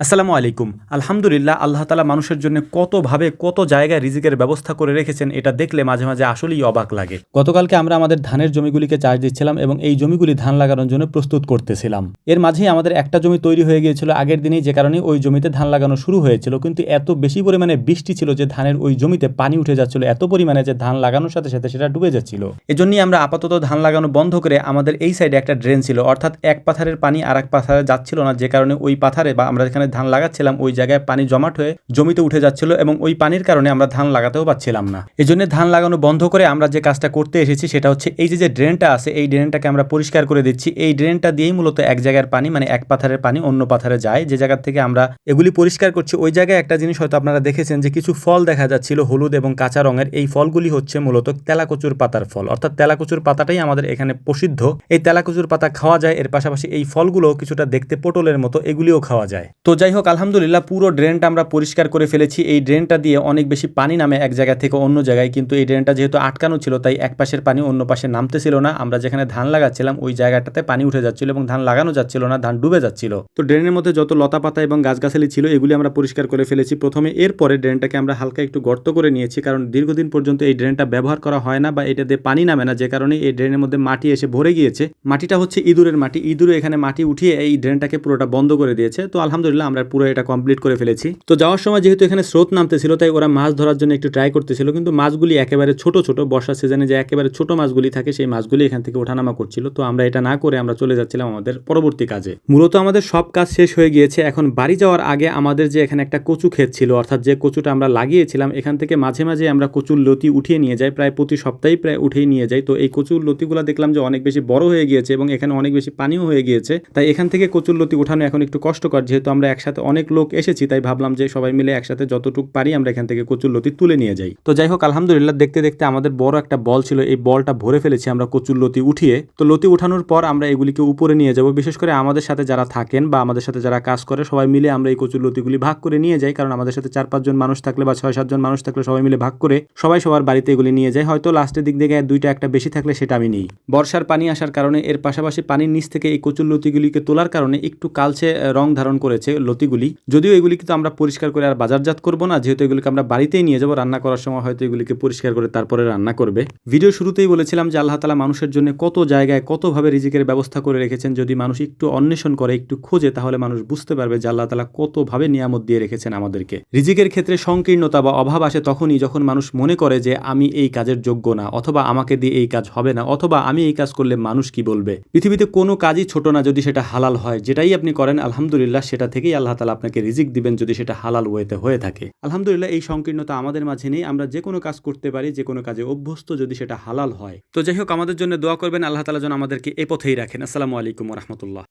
আসসালামু আলাইকুম। আলহামদুলিল্লাহ, আল্লাহ তালা মানুষের জন্য কতভাবে কত জায়গায় রিজিকের ব্যবস্থা করে রেখেছেন, এটা দেখলে মাঝে মাঝে আসলেই অবাক লাগে। গতকালকে আমরা আমাদের ধানের জমিগুলিকে চাষ দিচ্ছিলাম এবং এই জমিগুলি ধান লাগানোর জন্য প্রস্তুত করতেছিলাম। এর মাঝেই আমাদের একটা জমি তৈরি হয়ে গিয়েছিল, আগের দিনেই যে কারণে ওই জমিতে ধান লাগানো শুরু হয়েছিল, কিন্তু এত বেশি পরিমাণে বৃষ্টি ছিল যে ধানের ওই জমিতে পানি উঠে যাচ্ছিল, এত পরিমাণে যে ধান লাগানোর সাথে সাথে সেটা ডুবে যাচ্ছিল। এজন্যই আমরা আপাতত ধান লাগানো বন্ধ করে আমাদের এই সাইডে একটা ড্রেন ছিল, অর্থাৎ এক পাথারের পানি আর এক পাথারে যাচ্ছিল না, যে কারণে ওই পাথারে বা আমরা যেখানে ধান লাগাচ্ছিলাম, ওই জায়গায় পানি জমাট হয়ে জমিতে উঠে যাচ্ছিল এবং ওই পানির কারণে আমরা ধান লাগাতেও পাচ্ছিলাম না। এই জন্য ধান লাগানো বন্ধ করে আমরা যে কাজটা করতে এসেছি সেটা হচ্ছে এই যে যে ড্রেনটা আছে, এই ড্রেনটাকে আমরা পরিষ্কার করে দিচ্ছি। এই ড্রেনটা দিয়েই মূলত এক জায়গার পানি মানে এক পাথারের পানি অন্য পাথারে যায়। যে জায়গা থেকে আমরা এগুলি পরিষ্কার করছি, ওই জায়গায় একটা জিনিস হয়তো আপনারা দেখেছেন যে, কিছু ফল দেখা যাচ্ছিল হলুদ এবং কাঁচা রঙের। এই ফলগুলি হচ্ছে মূলত তেলাকচুর পাতার ফল। অর্থাৎ তেলাকচুর পাতাটাই আমাদের এখানে প্রসিদ্ধ। এই তেলাকচুর পাতা খাওয়া যায়, এর পাশাপাশি এই ফলগুলো কিছুটা দেখতে পটলের মতো, এগুলিও খাওয়া যায়। তো যাই হোক, আলহামদুলিল্লাহ পুরো ড্রেনটা আমরা পরিষ্কার করে ফেলেছি। এই ড্রেনটা দিয়ে অনেক বেশি পানি নামে এক জায়গা থেকে অন্য জায়গায়, কিন্তু এই ড্রেনটা যেহেতু আটকানো ছিল, তাই এক পাশের পানি অন্য পাশে নামতেছিল না। আমরা যেখানে ধান লাগাচ্ছিলাম, ওই জায়গাটাতে পানি উঠে যাচ্ছিল এবং ধান লাগানো যাচ্ছিল না, ধান ডুবে যাচ্ছিল। তো ড্রেনের মধ্যে যত লতা পাতা এবং গাছগাছালি ছিল, এগুলি আমরা পরিষ্কার করে ফেলেছি। প্রথমে এরপরে ড্রেনটাকে আমরা হালকা একটু গর্ত করে নিয়েছি, কারণ দীর্ঘদিন পর্যন্ত এই ড্রেনটা ব্যবহার করা হয় না বা এটা দিয়ে পানি নামে না, যে কারণে এই ড্রেনের মধ্যে মাটি এসে ভরে গিয়েছে। মাটিটা হচ্ছে ইঁদুরের মাটি। ইঁদুরে এখানে মাটি উঠিয়ে এই ড্রেনটাকে পুরোটা বন্ধ করে দিয়েছে। তো আলহামদুলিল্লাহ আমরা পুরো এটা কমপ্লিট করে ফেলেছি। তো যাওয়ার সময় যেহেতু এখানে স্রোত নামতেছিল, তাই ওরা মাছ ধরার জন্য একটু ট্রাই করতেছিল, কিন্তু মাছগুলি একেবারে ছোট ছোট, বর্ষার সিজনে যে একেবারে ছোট মাছগুলি থাকে, সেই মাছগুলি এখান থেকে ওঠানামা করছিল। তো আমরা এটা না করে আমরা চলে যাচ্ছিলাম আমাদের পরবর্তী কাজে। মূলত আমাদের সব কাজ শেষ হয়ে গিয়েছে, এখন বাড়ি যাওয়ার আগে আমাদের যে এখানে একটা কচু ক্ষেত ছিল, অর্থাৎ যে কচুটা আমরা লাগিয়েছিলাম, এখান থেকে মাঝে মাঝে আমরা কচুর লতি উঠিয়ে নিয়ে যাই, প্রায় প্রতি সপ্তাহেই প্রায় উঠেই নিয়ে যাই। তো এই কচুর লতিগুলো দেখলাম যে অনেক বেশি বড় হয়ে গিয়েছে এবং এখানে অনেক বেশি পানিও হয়ে গিয়েছে। তাই এখান থেকে কচুর লতি উঠানো এখন একটু কষ্টকর, যেহেতু আমরা একসাথে অনেক লোক এসেছি, তাই ভাবলাম যে সবাই মিলে একসাথে যতটুকু পারি আমরা এখান থেকে কচুর লতি তুলে নিয়ে যাই। তো যাই হোক, আলহামদুলিল্লাহ দেখতে দেখতে আমাদের বড় একটা বল ছিল, এই বলটা ভরে ফেলেছি আমরা কচুর লতি উঠিয়ে। তো লতি উঠানোর পর আমরা এগুলিকে উপরে নিয়ে যাব, বিশেষ করে আমাদের সাথে যারা থাকেন বা আমাদের সাথে যারা কাজ করে, সবাই মিলে আমরা এই কচুর লতিগুলি ভাগ করে নিয়ে যাই, কারণ আমাদের সাথে চার পাঁচজন মানুষ থাকলে বা ছয় সাতজন মানুষ থাকলে সবাই মিলে ভাগ করে সবাই সবার বাড়িতে এগুলি নিয়ে যায় হয়তো লাস্টের দিক থেকে দুইটা, একটা বেশি থাকলে সেটা আমি নিই। বর্ষার পানি আসার কারণে এর পাশাপাশি পানির নিচ থেকে এই কচুর লতিগুলিকে তোলার কারণে একটু কালচে রং ধারণ করেছে লতিগুলি। যদিও এগুলি কিন্তু আমরা পরিষ্কার করে আর বাজারজাত করব না, যেহেতু এগুলিকে আমরা বাড়িতেই নিয়ে যাব, রান্না করার সময় হয়তো এগুলিকে পরিষ্কার করে তারপরে রান্না করবে। ভিডিও শুরুতেই বলেছিলাম যে আল্লাহ তালা মানুষের জন্য কত জায়গায় কতভাবে রিজিকের ব্যবস্থা করে রেখেছেন। যদি মানুষ একটু অন্বেষণ করে, একটু খোঁজে, তাহলে মানুষ বুঝতে পারবে যে আল্লাহ তালা কতভাবে নিয়ামত দিয়ে রেখেছেন আমাদেরকে। রিজিকের ক্ষেত্রে সংকীর্ণতা বা অভাব আসে তখনই যখন মানুষ মনে করে যে আমি এই কাজের যোগ্য না, অথবা আমাকে দিয়ে এই কাজ হবে না, অথবা আমি এই কাজ করলে মানুষ কি বলবে। পৃথিবীতে কোনো কাজই ছোট না যদি সেটা হালাল হয়। যেটাই আপনি করেন, আলহামদুলিল্লাহ, সেটা থেকেই আল্লাহ তালা আপনাকে রিজিক দিবেন যদি সেটা হালাল ওয়েতে হয়ে থাকে। আলহামদুলিল্লাহ, এই সংকীর্ণতা আমাদের মাঝে নেই। আমরা যে কোনো কাজ করতে পারি, যে কোনো কাজে অভ্যস্ত যদি সেটা হালাল হয়। তো যাই হোক, আমাদের জন্য দোয়া করবেন। আল্লাহ তালা যেন আমাদেরকে এ পথেই রাখেন। আসসালামু আলাইকুম রহমতুল্লাহ।